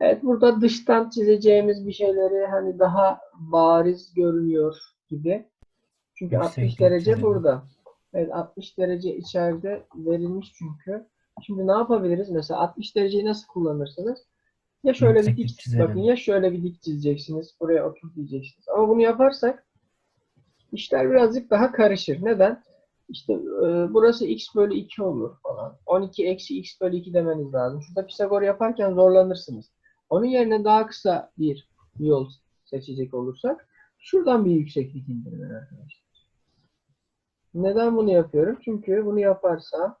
Evet burada dıştan çizeceğimiz bir şeyleri hani daha bariz görünüyor gibi. Çünkü 60 Yükseklik derece yani. burada. Evet 60 derece içeride verilmiş çünkü. Şimdi ne yapabiliriz? Mesela 60 dereceyi nasıl kullanırsınız? Ya şöyle bir dik çizelim. bakın ya şöyle bir dik çizeceksiniz. Buraya otur diyeceksiniz. Ama bunu yaparsak işler birazcık daha karışır. Neden? İşte e, burası x bölü 2 olur falan. 12 eksi x bölü 2 demeniz lazım. Şurada Pisagor yaparken zorlanırsınız. Onun yerine daha kısa bir yol seçecek olursak şuradan bir yükseklik indirin arkadaşlar. Neden bunu yapıyorum? Çünkü bunu yaparsam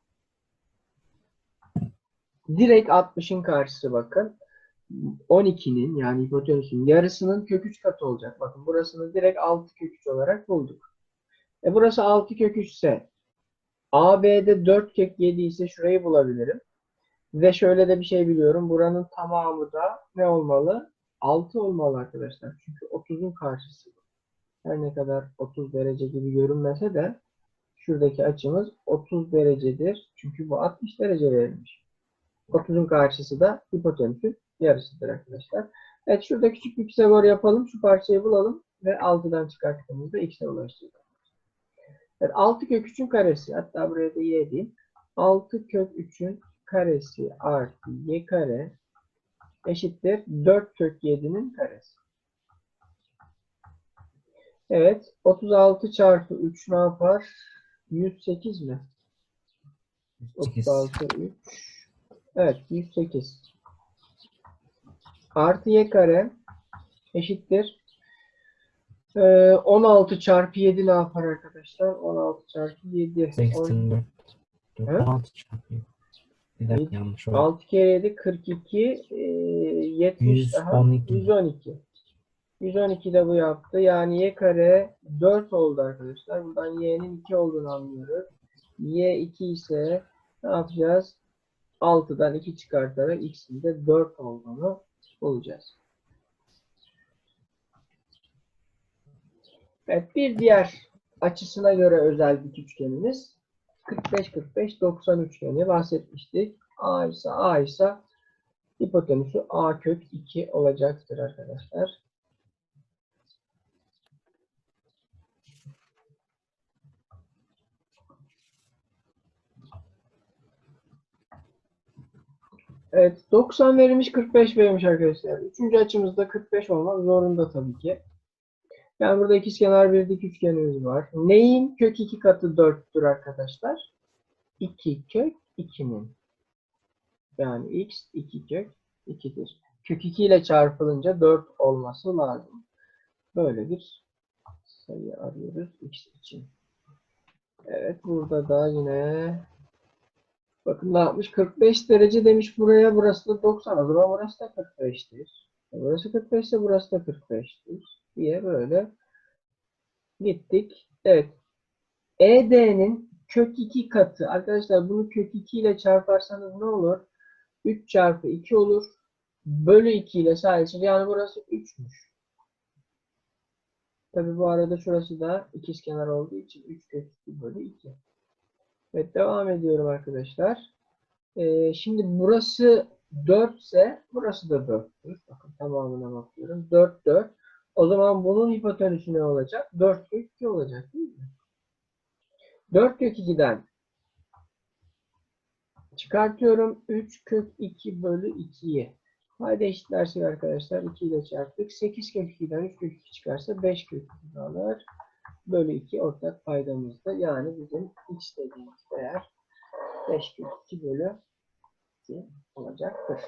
direkt 60'ın karşısı bakın. 12'nin yani hipotenüsün yarısının kök 3 katı olacak. Bakın burasını direkt 6 kök 3 olarak bulduk. E burası 6 kök 3 ise AB'de 4 kök 7 ise şurayı bulabilirim. Ve şöyle de bir şey biliyorum. Buranın tamamı da ne olmalı? 6 olmalı arkadaşlar. Çünkü 30'un karşısı. Her ne kadar 30 derece gibi görünmese de şuradaki açımız 30 derecedir. Çünkü bu 60 derece verilmiş. 30'un karşısı da hipotenüsün yarısıdır arkadaşlar. Evet şurada küçük bir Pisagor yapalım. Şu parçayı bulalım ve 6'dan çıkarttığımızda x'e ulaşacağız. Evet, 6 kök 3'ün karesi. Hatta buraya da y diyeyim. 6 kök 3'ün karesi artı y kare eşittir 4 kök 7'nin karesi. Evet. 36 çarpı 3 ne yapar? 108 mi? 36 3. Evet 108. Artı y kare eşittir. Ee, 16 çarpı 7 ne yapar arkadaşlar? 16 çarpı 7. 84. He? 16 çarpı. Bir dakika yanlış oldu. 6 kere 7 42 e, 70 daha 112. 112. 112 de bu yaptı. Yani y kare 4 oldu arkadaşlar. Buradan y'nin 2 olduğunu anlıyoruz. y 2 ise ne yapacağız? 6'dan 2 çıkartarak x'in de 4 olduğunu bulacağız. Evet bir diğer açısına göre özel dik üçgenimiz 45-45-90 üçgeni bahsetmiştik. A ise A ise hipotenüsü A kök 2 olacaktır arkadaşlar. Evet 90 verilmiş 45 verilmiş arkadaşlar. Üçüncü açımızda 45 olmak zorunda tabii ki. Yani burada ikizkenar bir dik üçgenimiz var. Neyin kök 2 katı 4'tür arkadaşlar? 2 kök 2'nin. Yani x 2 kök 2'dir. Kök 2 ile çarpılınca 4 olması lazım. Böyle bir sayı arıyoruz x için. Evet burada da yine bakın ne yapmış? 45 derece demiş buraya. Burası da 90. O zaman burası da 45'tir. E, Burası 45 ise burası da 45'tir. Diye böyle gittik. Evet. ED'nin kök 2 katı. Arkadaşlar bunu kök 2 ile çarparsanız ne olur? 3 çarpı 2 olur. Bölü 2 ile sadece yani burası 3'müş. Tabi bu arada şurası da ikizkenar olduğu için 3 kök 2 bölü 2. Evet devam ediyorum arkadaşlar. Ee, şimdi burası 4 ise burası da 4'tür. Bakın tamamına bakıyorum. 4 4. O zaman bunun hipotenüsü ne olacak? 4 kök 2 olacak değil mi? 4 kök 2'den çıkartıyorum. 3 kök 2 bölü 2'yi. Haydi eşitlersek arkadaşlar 2 ile çarptık. 8 kök 2'den 3 kök 2 çıkarsa 5 kök 2 kalır. Bölü 2 ortak paydamızda. Yani bizim x dediğimiz değer 5 kök 2 bölü 2 olacaktır.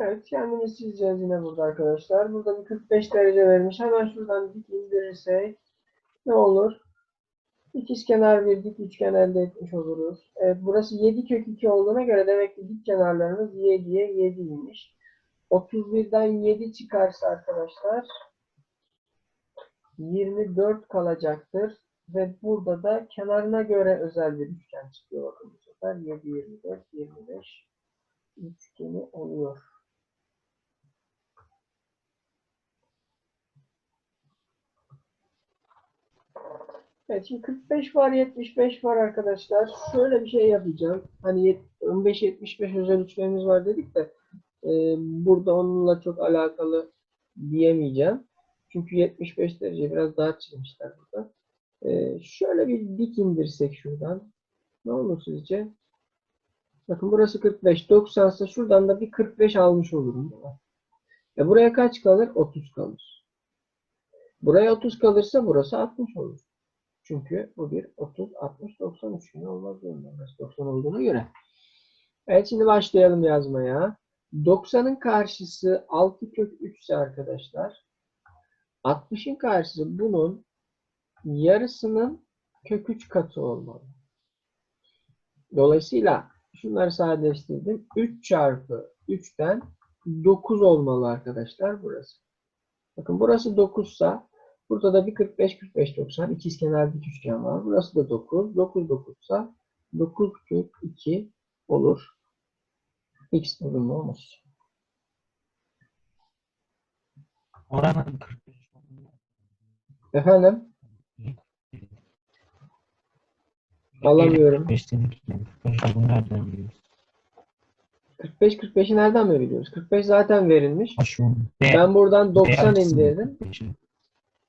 Evet kendimiz çizeceğiz yine burada arkadaşlar. Burada bir 45 derece vermiş. Hemen şuradan dik indirirsek ne olur? İkizkenar bir dik üçgen elde etmiş oluruz. Evet burası 7 kök 2 olduğuna göre demek ki dik kenarlarımız 7'ye 7'ymiş. 31'den 7 çıkarsa arkadaşlar 24 kalacaktır. Ve burada da kenarına göre özel bir üçgen çıkıyor. Bakın bu sefer 7, 24, 25 üçgeni oluyor. Evet şimdi 45 var 75 var arkadaşlar. Şöyle bir şey yapacağım. Hani 15-75 özel üçgenimiz var dedik de e, burada onunla çok alakalı diyemeyeceğim. Çünkü 75 derece biraz daha çizmişler burada. E, şöyle bir dik indirsek şuradan. Ne olur sizce? Bakın burası 45. 90 ise şuradan da bir 45 almış olurum. E buraya kaç kalır? 30 kalır. Buraya 30 kalırsa burası 60 olur. Çünkü bu bir 30, 60, 90 üçgeni olmaz zorunda. Burası 90 olduğuna göre. Evet şimdi başlayalım yazmaya. 90'ın karşısı 6 kök 3 ise arkadaşlar 60'ın karşısı bunun yarısının kök 3 katı olmalı. Dolayısıyla şunları sadeleştirdim. 3 çarpı 3'ten 9 olmalı arkadaşlar burası. Bakın burası 9 ise burada da bir 45 45 90 ikizkenar dik üçgen var. Burası da 9. 9 9 ise 9 kök 2 olur. X bulunma olmaz. Oranın 45 Efendim? Alamıyorum. 45 dedik yani. 45 bunu nereden biliyoruz? 45 45'i nereden mi biliyoruz? 45 zaten verilmiş. Ben buradan 90 açısından indirdim.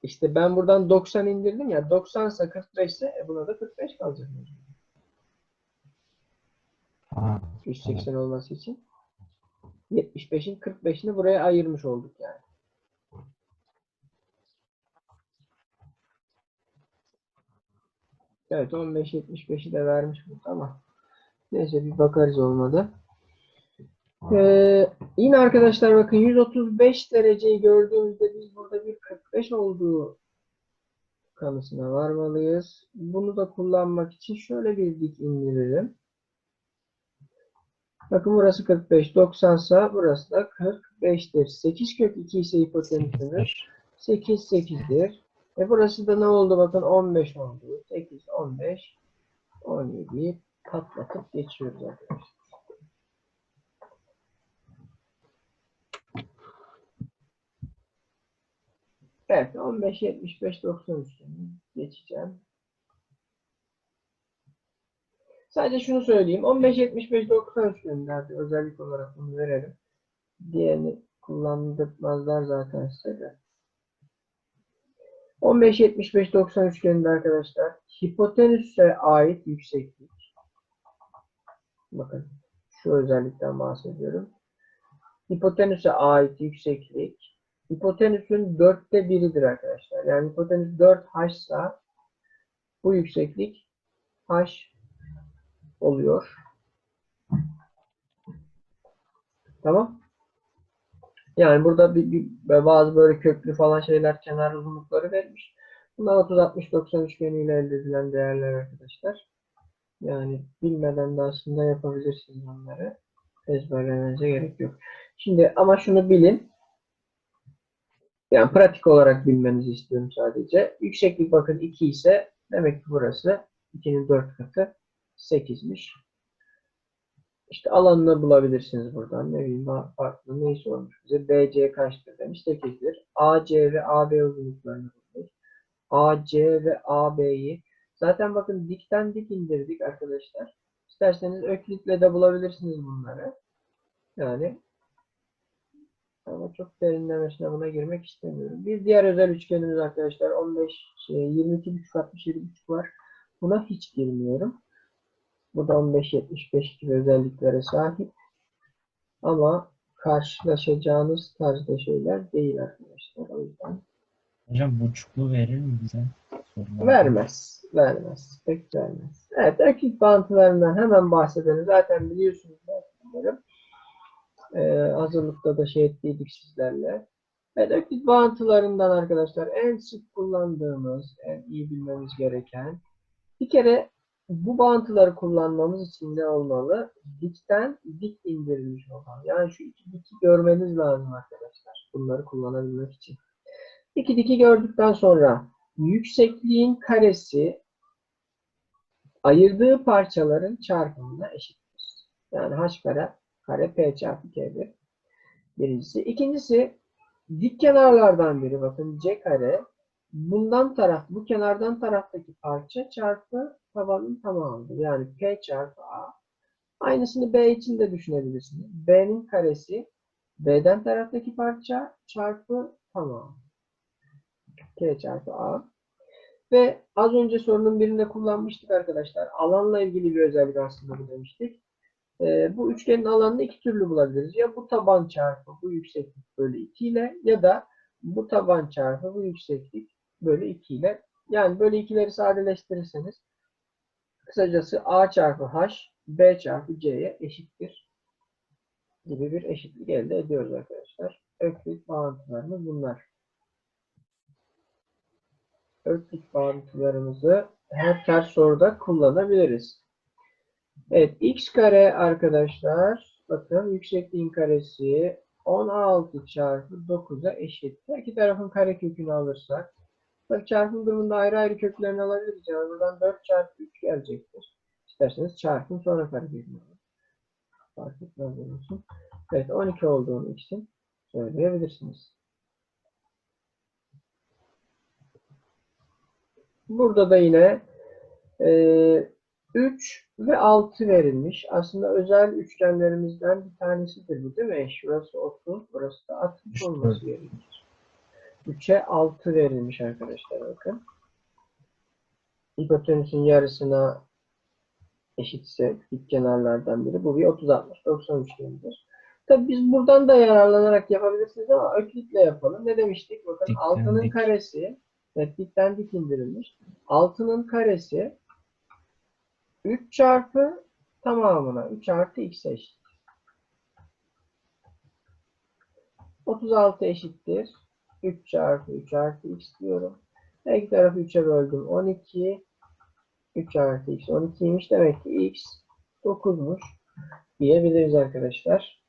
45'i. İşte ben buradan 90 indirdim ya 90 ise 45 ise e buna da 45 kalacak. Ha, 180 olması için. 75'in 45'ini buraya ayırmış olduk yani. Evet 15 75'i de vermiş burada ama neyse bir bakarız olmadı. Ee, yine arkadaşlar bakın 135 dereceyi gördüğümüzde biz burada bir 45 olduğu kanısına varmalıyız. Bunu da kullanmak için şöyle bir dik indiririm. Bakın burası 45, 90 ise burası da 45'tir. 8 kök 2 ise hipotenüsümüz 8, 8'dir. E burası da ne oldu? Bakın 15 oldu. 8, 15, 17'yi patlatıp geçiyoruz arkadaşlar. Evet, 15, 75, 90 üçgeni geçeceğim. Sadece şunu söyleyeyim. 15, 75, 90 üçgenlerde özellik olarak bunu verelim. Diğerini kullandırmazlar zaten size de. 15, 75, 90 üçgeninde arkadaşlar hipotenüse ait yükseklik. Bakın şu özellikten bahsediyorum. Hipotenüse ait yükseklik hipotenüsün dörtte biridir arkadaşlar. Yani hipotenüs 4 h ise bu yükseklik h oluyor. Tamam. Yani burada bir, bir- bazı böyle köklü falan şeyler kenar uzunlukları vermiş. Bunlar 30 60 90 üçgeniyle elde edilen değerler arkadaşlar. Yani bilmeden de aslında yapabilirsiniz onları. Ezberlemenize gerek yok. Şimdi ama şunu bilin. Yani pratik olarak bilmenizi istiyorum sadece. Yükseklik bakın 2 ise demek ki burası 2'nin 4 katı 8'miş. İşte alanını bulabilirsiniz buradan. Ne bileyim farklı neyi sormuş bize. BC kaçtır demiş. 8'dir. AC ve AB uzunluklarını bulmuş. AC ve AB'yi zaten bakın dikten dik indirdik arkadaşlar. İsterseniz öklitle de bulabilirsiniz bunları. Yani ama çok derinlemesine buna girmek istemiyorum. Bir diğer özel üçgenimiz arkadaşlar 15 şey, 22,5 67,5 var. Buna hiç girmiyorum. Bu da 15-75 gibi özelliklere sahip. Ama karşılaşacağınız tarzda şeyler değil arkadaşlar. O yüzden Hocam buçuklu verir mi bize? Sorular. vermez. Vermez. Pek vermez. Evet, öklit bağıntılarından hemen bahsedelim. Zaten biliyorsunuz ben Ee, hazırlıkta da şey ettiydik sizlerle. Evet, öklit bağıntılarından arkadaşlar en sık kullandığımız, en iyi bilmemiz gereken bir kere bu bağıntıları kullanmamız için ne olmalı? Dikten dik indirilmiş olan. Yani şu iki diki görmeniz lazım arkadaşlar. Bunları kullanabilmek için. İki diki gördükten sonra yüksekliğin karesi ayırdığı parçaların çarpımına eşittir. Yani h kare kare p çarpı k'dir. Birincisi. İkincisi dik kenarlardan biri bakın c kare bundan taraf, bu kenardan taraftaki parça çarpı tabanın tamamıdır. Yani P çarpı A. Aynısını B için de düşünebilirsiniz. B'nin karesi B'den taraftaki parça çarpı tamam. K çarpı A. Ve az önce sorunun birinde kullanmıştık arkadaşlar. Alanla ilgili bir özellik aslında bu demiştik. Ee, bu üçgenin alanını iki türlü bulabiliriz. Ya bu taban çarpı bu yükseklik bölü 2 ile ya da bu taban çarpı bu yükseklik bölü 2 ile. Yani bölü 2'leri sadeleştirirseniz kısacası A çarpı H B çarpı C'ye eşittir gibi bir eşitlik elde ediyoruz arkadaşlar. Öklit bağıntılarımız bunlar. Öklit bağıntılarımızı her ters soruda kullanabiliriz. Evet, x kare arkadaşlar, bakın yüksekliğin karesi 16 çarpı 9'a eşit. Her iki tarafın karekökünü alırsak, tabii çarpım durumunda ayrı ayrı köklerini alabiliriz. Yani buradan 4 çarpı 3 gelecektir. İsterseniz çarpın sonra karekökünü alın. Fark etmez için. Evet, 12 olduğunu için söyleyebilirsiniz. Burada da yine eee 3 ve 6 verilmiş. Aslında özel üçgenlerimizden bir tanesidir bu değil mi? Şurası 30, burası da 60 İşte. olması gerekir. 3'e 6 verilmiş arkadaşlar bakın. Hipotenüsün yarısına eşitse dik kenarlardan biri. Bu bir 30 60 90 üçgenidir. Tabii biz buradan da yararlanarak yapabilirsiniz ama öklitle yapalım. Ne demiştik? Bakın Dikten altının dik. karesi evet, dikten dik indirilmiş. Altının karesi 3 çarpı tamamına 3 artı x eşit. 36 eşittir. 3 çarpı 3 artı x diyorum. Her iki tarafı 3'e böldüm. 12 3 artı x 12'ymiş. Demek ki x 9'muş diyebiliriz arkadaşlar.